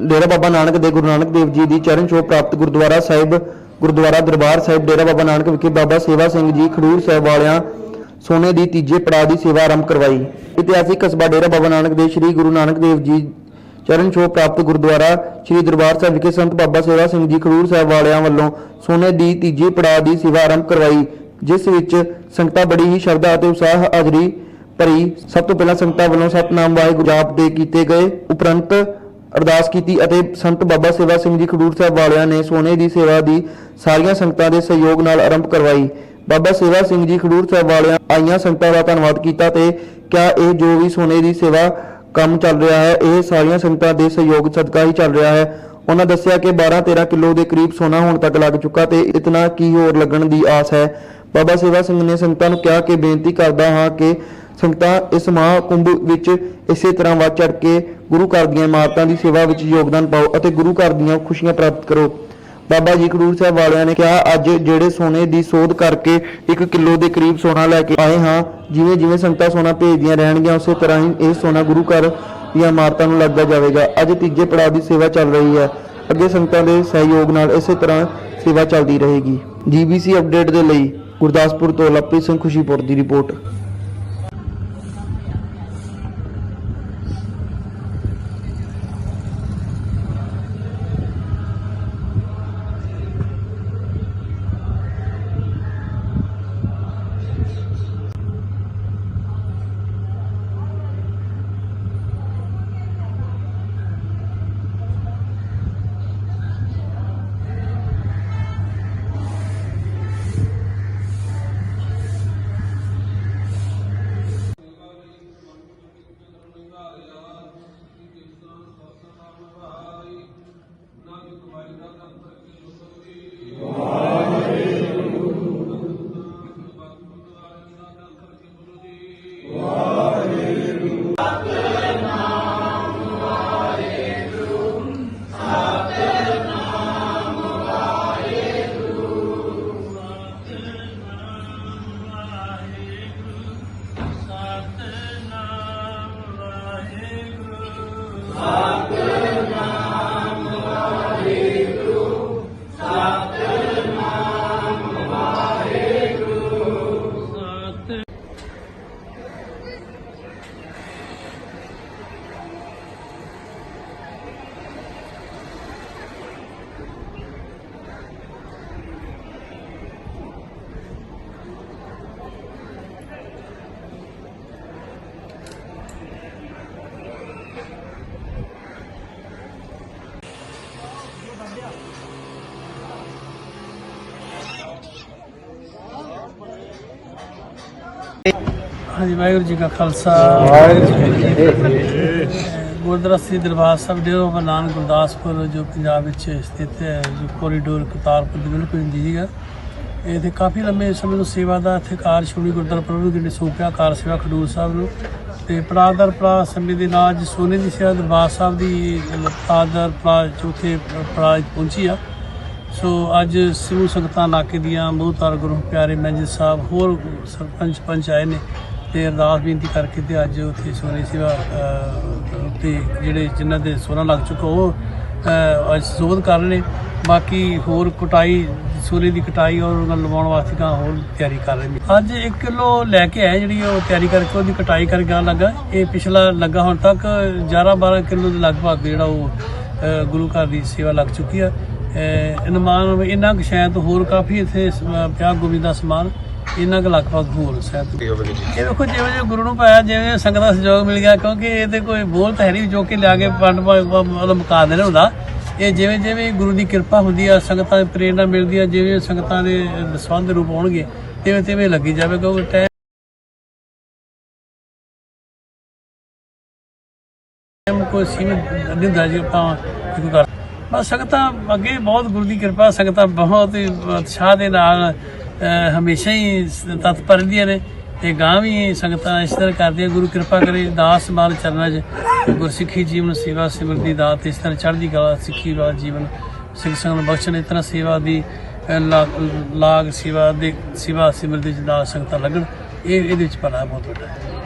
ਡੇਰਾ ਬਾਬਾ ਨਾਨਕ ਦੇ ਗੁਰੂ ਨਾਨਕ ਦੇਵ ਜੀ ਦੀ ਚਰਨ ਛੋਹ ਪ੍ਰਾਪਤ ਗੁਰਦੁਆਰਾ ਸਾਹਿਬ, ਗੁਰਦੁਆਰਾ ਦਰਬਾਰ ਸਾਹਿਬ, ਡੇਰਾ ਬਾਬਾ ਨਾਨਕ ਵਿਖੇ ਬਾਬਾ ਸੇਵਾ ਸਿੰਘ ਜੀ ਖਡੂਰ ਸਾਹਿਬ ਵਾਲਿਆਂ ਸੋਨੇ ਦੀ ਤੀਜੇ ਪੜਾਅ ਦੀ ਸੇਵਾ ਆਰੰਭ ਕਰਵਾਈ। ਇਤਿਹਾਸਿਕ ਕਸਬਾ ਡੇਰਾ ਬਾਬਾ ਨਾਨਕ ਦੇ ਸ੍ਰੀ ਗੁਰੂ ਨਾਨਕ ਦੇਵ ਜੀ ਚਰਨ ਛੋਹ ਪ੍ਰਾਪਤ ਗੁਰਦੁਆਰਾ ਸ੍ਰੀ ਦਰਬਾਰ ਸਾਹਿਬ ਵਿਖੇ ਸੰਤ ਬਾਬਾ ਸੇਵਾ ਸਿੰਘ ਜੀ ਖਡੂਰ ਸਾਹਿਬ ਵਾਲਿਆਂ ਵੱਲੋਂ ਸੋਨੇ ਦੀ ਤੀਜੇ ਪੜਾਅ ਦੀ ਸੇਵਾ ਆਰੰਭ ਕਰਵਾਈ, ਜਿਸ ਵਿੱਚ ਸੰਗਤਾਂ ਬੜੀ ਹੀ ਸ਼ਰਧਾ ਅਤੇ ਉਤਸ਼ਾਹ ਹਾਜ਼ਰੀ ਭਰੀ। ਸਭ ਤੋਂ ਪਹਿਲਾਂ ਸੰਗਤਾਂ ਵੱਲੋਂ ਸਤਨਾਮ ਵਾਹਿਗੁਰੂ ਜਾਪ ਦੇ ਕੀਤੇ ਗਏ। ਉਪਰੰਤ ਅਰਦਾਸ ਕੀਤੀ ਅਤੇ ਸੰਤ ਬਾਬਾ ਸੇਵਾ ਸਿੰਘ ਜੀ ਖਡੂਰ ਸਾਹਿਬ ਵਾਲਿਆਂ ਨੇ ਸੋਨੇ ਦੀ ਸੇਵਾ ਦੀ ਸਾਰੀਆਂ ਸੰਗਤਾਂ ਦੇ ਸਹਿਯੋਗ ਨਾਲ ਆਰੰਭ ਕਰਵਾਈ। ਬਾਬਾ ਸੇਵਾ ਸਿੰਘ ਜੀ ਖਡੂਰ ਸਾਹਿਬ ਵਾਲਿਆਂ ਆਈਆਂ ਸੰਗਤਾਂ ਦਾ ਧੰਨਵਾਦ ਕੀਤਾ ਤੇ ਕਿਹਾ ਇਹ ਜੋ ਵੀ ਸੋਨੇ ਦੀ ਸੇਵਾ ਕੰਮ ਚੱਲ ਰਿਹਾ ਹੈ, ਇਹ ਸਾਰੀਆਂ ਸੰਗਤਾਂ ਦੇ ਸਹਿਯੋਗ ਸਦਕਾ ਹੀ ਚੱਲ ਰਿਹਾ ਹੈ। ਉਹਨਾਂ ਦੱਸਿਆ ਕਿ 12-13 ਕਿਲੋ ਦੇ ਕਰੀਬ ਸੋਨਾ ਹੁਣ ਤੱਕ ਲੱਗ ਚੁੱਕਾ ਤੇ ਇਤਨਾ ਕੀ ਹੋਰ ਲੱਗਣ ਦੀ ਆਸ ਹੈ। ਬਾਬਾ ਸੇਵਾ ਸਿੰਘ ਨੇ ਸੰਗਤਾਂ ਨੂੰ ਕਿਹਾ ਕਿ ਬੇਨਤੀ ਕਰਦਾ ਹਾਂ ਕਿ ਸੰਗਤਾਂ ਇਸ ਮਹਾਕੁੰਭ ਵਿੱਚ ਇਸੇ ਤਰ੍ਹਾਂ ਵੱਧ ਚੜ ਕੇ ਗੁਰੂ ਘਰ ਦੀਆਂ ਇਮਾਰਤਾਂ ਦੀ ਸੇਵਾ ਵਿੱਚ ਯੋਗਦਾਨ ਪਾਓ ਅਤੇ ਗੁਰੂ ਘਰ ਦੀਆਂ ਖੁਸ਼ੀਆਂ ਪ੍ਰਾਪਤ ਕਰੋ। ਬਾਬਾ ਜੀ ਖਡੂਰ ਸਾਹਿਬ ਵਾਲਿਆਂ ਨੇ ਕਿਹਾ, ਅੱਜ ਜਿਹੜੇ ਸੋਨੇ ਦੀ ਸੋਧ ਕਰਕੇ 1 ਕਿਲੋ ਦੇ ਕਰੀਬ ਸੋਨਾ ਲੈ ਕੇ ਆਏ ਹਾਂ, ਜਿਵੇਂ ਜਿਵੇਂ ਸੰਗਤਾਂ ਸੋਨਾ ਭੇਜਦੀਆਂ ਰਹਿਣਗੀਆਂ, ਉਸੇ ਤਰ੍ਹਾਂ ਹੀ ਇਹ ਸੋਨਾ ਗੁਰੂ ਘਰ ਦੀਆਂ ਇਮਾਰਤਾਂ ਨੂੰ ਲੱਗਦਾ ਜਾਵੇਗਾ। ਅੱਜ ਤੀਜੇ ਪੜਾਅ ਦੀ ਸੇਵਾ ਚੱਲ ਰਹੀ ਹੈ। ਅੱਗੇ ਸੰਗਤਾਂ ਦੇ ਸਹਿਯੋਗ ਨਾਲ ਇਸੇ ਤਰ੍ਹਾਂ ਸੇਵਾ ਚੱਲਦੀ ਰਹੇਗੀ। ਜੀਬੀਸੀ ਅਪਡੇਟ ਦੇ ਲਈ ਗੁਰਦਾਸਪੁਰ ਤੋਂ ਲਵਪ੍ਰੀਤ ਸਿੰਘ ਖੁਸ਼ੀਪੁਰ ਦੀ ਰਿਪੋਰਟ। ਹਾਂਜੀ, ਵਾਹਿਗੁਰੂ ਜੀ ਕਾ ਖਾਲਸਾ। ਵਾਹਿਗੁਰੂ ਜੀ ਕੀ ਫਤਿਹ ਗੁਰਦੁਆਰਾ ਸ੍ਰੀ ਦਰਬਾਰ ਸਾਹਿਬ ਡੇਰਾ ਬਾਬਾ ਨਾਨਕ ਗੁਰਦਾਸਪੁਰ, ਜੋ ਪੰਜਾਬ ਵਿੱਚ ਸਥਿਤ ਹੈ, ਜੋ ਕੋਰੀਡੋਰ ਕਰਤਾਰਪੁਰ ਦੇ ਬਿਲਕੁਲ ਨਜ਼ਦੀਕ ਹੈ ਇਹ ਕਾਫੀ ਲੰਮੇ ਸਮੇਂ ਤੋਂ ਸੇਵਾ ਦਾ ਇੱਥੇ ਕਾਰ ਸ਼੍ਰੋਮਣੀ ਗੁਰਦੁਆਰਾ ਪ੍ਰਭੂ ਜਿਹੜੇ ਸੌਂਪਿਆ, ਕਾਰ ਸੇਵਾ ਖਡੂਰ ਸਾਹਿਬ ਨੂੰ। ਤੇ ਪੜਾਦਰ ਪੜਾ ਸਮੇਂ ਦੇ ਨਾਲ ਅੱਜ ਸੋਨੇ ਦੀ ਸੇਵਾ ਦਰਬਾਰ ਸਾਹਿਬ ਦੀ ਪੜਾਦਰ ਪੜਾ ਚੌਥੇ ਪੜਾ ਪਹੁੰਚੀ ਆ। ਸੋ ਅੱਜ ਸਿਵਲ ਸੰਗਤਾਂ ਇਲਾਕੇ ਦੀਆਂ ਬਹੁਤਾਰ ਗੁਰੂ ਪਿਆਰੇ ਮੈਨੇਜਰ ਸਾਹਿਬ ਹੋਰ ਸਰਪੰਚ ਪੰਚ ਆਏ ਨੇ ਤੇ ਅਰਦਾਸ ਬੇਨਤੀ ਕਰਕੇ ਤੇ ਅੱਜ ਉੱਥੇ ਸੋਨੇ ਸੇਵਾ ਅਹ, ਤੇ ਜਿਹੜੇ ਜਿਨ੍ਹਾਂ ਦੇ ਸੋਨਾ ਲੱਗ ਚੁੱਕਾ ਉਹ ਅੱਜ ਸੋਧ ਕਰ ਰਹੇ ਨੇ। ਬਾਕੀ ਹੋਰ ਕਟਾਈ ਸੂਰੇ ਦੀ ਕਟਾਈ ਔਰ ਉਹਨਾਂ ਲਵਾਉਣ ਵਾਸਤੇ ਕਾਂ ਹੋਰ ਤਿਆਰੀ ਕਰ ਰਹੇ ਨੇ। ਅੱਜ 1 ਕਿਲੋ ਲੈ ਕੇ ਆਏ ਜਿਹੜੀ ਉਹ ਤਿਆਰੀ ਕਰਕੇ ਉਹਦੀ ਕਟਾਈ ਕਰਕੇ ਆਉਣ ਲੱਗਾ। ਇਹ ਪਿਛਲਾ ਲੱਗਾ ਹੁਣ ਤੱਕ 11 12 ਕਿਲੋ ਦੇ ਲਗਭਗ ਜਿਹੜਾ ਉਹ ਗੁਰੂ ਘਰ ਦੀ ਸੇਵਾ ਲੱਗ ਚੁੱਕੀ ਆ। ਅਹ, ਅਨੁਮਾਨ ਇਹਨਾਂ ਕੁ ਸ਼ਾਇਦ ਹੋਰ ਕਾਫੀ ਇੱਥੇ ਪਿਆ ਗੋਬਿੰਦ ਦਾ ਸਮਾਨ ਇਹਨਾਂ ਕੁ ਲਗਭਗ ਹੋਰ ਸ਼ਾਇਦ। ਇਹ ਦੇਖੋ ਜਿਵੇਂ ਜਿਵੇਂ ਗੁਰੂ ਨੂੰ ਪਾਇਆ ਜਿਵੇਂ ਸੰਗਤ ਦਾ ਸਹਿਯੋਗ ਮਿਲ ਗਿਆ ਕਿਉਂਕਿ ਇਹਦੇ ਕੋਈ ਬੋਲ ਤਾਂ ਹੈ ਨਹੀਂ ਜੋ ਕਿ ਲਿਆ ਕੇ ਪੰਡ ਮਤਲਬ ਮੁਕਾ ਦੇਣਾ ਹੁੰਦਾ। ਇਹ ਜਿਵੇਂ ਜਿਵੇਂ ਗੁਰੂ ਦੀ ਕਿਰਪਾ ਹੁੰਦੀ ਆ ਸੰਗਤਾਂ ਦੀ ਪ੍ਰੇਰਣਾ ਮਿਲਦੀ ਆ ਜਿਵੇਂ ਸੰਗਤਾਂ ਦੇ ਦੇ ਰੂਪ ਆਉਣਗੇ ਤਿਵੇਂ ਤਿਵੇਂ ਲੱਗੀ ਜਾਵੇ ਕਿਉਂਕਿ ਟਾਈਮ ਕੋਈ ਸੀਮਿਤ ਨਹੀਂ ਹੁੰਦਾ ਜੀ ਆਪਾਂ ਕਰ ਬਸ ਸੰਗਤਾਂ ਅੱਗੇ ਬਹੁਤ ਗੁਰੂ ਦੀ ਕਿਰਪਾ, ਸੰਗਤਾਂ ਬਹੁਤ ਹੀ ਉਤਸ਼ਾਹ ਦੇ ਨਾਲ ਹਮੇਸ਼ਾ ਹੀ ਸ- ਤਤਪਰ ਰਹਿੰਦੀਆਂ ਨੇ ਤੇ ਗਾਂ ਵੀ ਸੰਗਤਾਂ ਇਸ ਤਰ੍ਹਾਂ ਕਰਦੀਆਂ, ਗੁਰੂ ਕਿਰਪਾ ਕਰੇ, ਦਾਸ ਮਾਲ ਚਰਨਾਂ 'ਚ ਗੁਰਸਿੱਖੀ ਜੀਵਨ ਸੇਵਾ ਸਿਮਰਤੀ ਦਾਤ ਇਸ ਤਰ੍ਹਾਂ ਚੜ੍ਹਦੀ ਕਲਾ, ਸਿੱਖੀ ਵਾਲਾ ਜੀਵਨ, ਸਿੱਖ ਸੰਗਤ ਨੂੰ ਬਖਸ਼ਣ, ਇਸ ਤਰ੍ਹਾਂ ਸੇਵਾ ਦੀ ਲਾ- ਲਾਗ ਸੇਵਾ ਦੇ, ਸੇਵਾ ਸਿਮਰਤੀ ਚ ਦਾਸ ਸੰਗਤਾਂ ਲੱਗਣ, ਇਹ, ਇਹਦੇ ਵਿੱਚ ਭਲਾ ਬਹੁਤ ਵੱਡਾ ਹੈ।